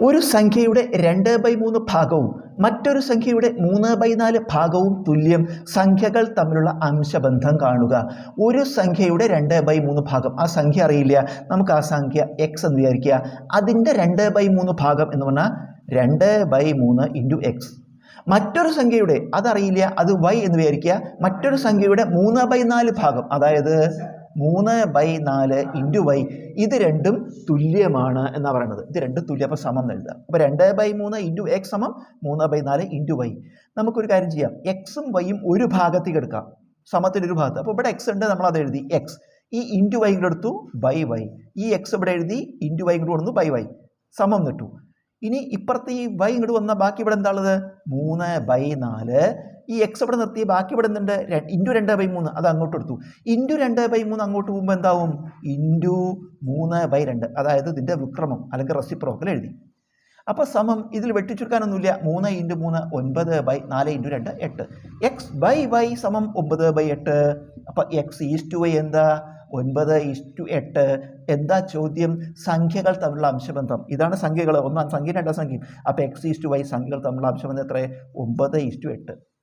ഒരു സംഖ്യയുടെ രണ്ട് ബൈ മൂന്ന് ഭാഗവും മറ്റൊരു സംഖ്യയുടെ മൂന്ന് ബൈ നാല് ഭാഗവും തുല്യം സംഖ്യകൾ തമ്മിലുള്ള അംശബന്ധം കാണുക. ഒരു സംഖ്യയുടെ രണ്ട് ബൈ മൂന്ന് ഭാഗം. ആ സംഖ്യ അറിയില്ല. നമുക്ക് ആ സംഖ്യ എക്സ് എന്ന് വിചാരിക്കുക. അതിന്റെ രണ്ട് ബൈ മൂന്ന് ഭാഗം എന്ന് പറഞ്ഞാൽ രണ്ട് ബൈ മൂന്ന് ഇന്റു എക്സ് മറ്റൊരു സംഖ്യയുടെ അതറിയില്ല അത് വൈ എന്ന് വിചാരിക്കുക. മറ്റൊരു സംഖ്യയുടെ മൂന്ന് ബൈ നാല് ഭാഗം. അതായത് മൂന്ന് ബൈ നാല് ഇന്റു വൈ ഇത് രണ്ടും തുല്യമാണ് എന്നാണ് പറയുന്നത് ഇത് രണ്ടും തുല്യം അപ്പോൾ സമം എഴുതുക അപ്പോൾ രണ്ട് ബൈ മൂന്ന് ഇന്റു എക്സ് സമം മൂന്ന് ബൈ നാല് ഇന്റു വൈ നമുക്കൊരു കാര്യം ചെയ്യാം. എക്സും വൈയും ഒരു ഭാഗത്തേക്ക് എടുക്കാം. സമത്തിന്റെ ഒരു ഭാഗത്ത്. അപ്പോൾ ഇവിടെ എക്സ് ഉണ്ട് നമ്മൾ അത് എഴുതി. എക്സ് ഈ ഇന്റു വൈ കൂടെ എടുത്തു ബൈ വൈ ഈ എക്സ് ഇവിടെ എഴുതി ഇന്റു വൈ കൂടെ കൊടുത്തു ബൈ വൈ സമം നിട്ടു ഇനി ഇപ്പുറത്ത് ഈ വൈ ഇങ്ങോട്ട് വന്ന ബാക്കി ഇവിടെ എന്താ ഉള്ളത് മൂന്ന് ബൈ നാല്. ഈ എക്സ് ഇവിടെ നിർത്തി ബാക്കി ഇവിടെ എന്തുണ്ട്? ഇന്റു രണ്ട് ബൈ മൂന്ന്. അത് അങ്ങോട്ട് എടുത്തു. ഇന്റു രണ്ട് ബൈ മൂന്ന് അങ്ങോട്ട് പോകുമ്പോൾ എന്താവും? ഇന്റു മൂന്ന് ബൈ രണ്ട്. അതായത് ഇതിന്റെ വിക്രമം അല്ലെങ്കിൽ റെസിപ്രോക്കൽ എഴുതി. അപ്പോൾ സമം ഇതിൽ വെട്ടിച്ചുരുക്കാനൊന്നുമില്ല. മൂന്ന് ഇന്റു മൂന്ന് ഒൻപത് ബൈ നാല് ഇന്റു രണ്ട് എട്ട്. എക്സ് ബൈ വൈ സമം ഒമ്പത് ബൈ എട്ട്. അപ്പോൾ എക്സ് ഈസ് ടു വൈ എന്താ? ഒൻപത് ടു എട്ട്. എന്താ ചോദ്യം? സംഖ്യകൾ തമ്മിലുള്ള അംശബന്ധം. ഇതാണ് സംഖ്യകൾ ഒന്നാം സംഖ്യ രണ്ടാം സംഖ്യ അപ്പോൾ എക്സ് ടു വൈ സംഖ്യകൾ തമ്മിലുള്ള അംശബന്ധം എത്ര? ഒമ്പത് ടു എട്ട്.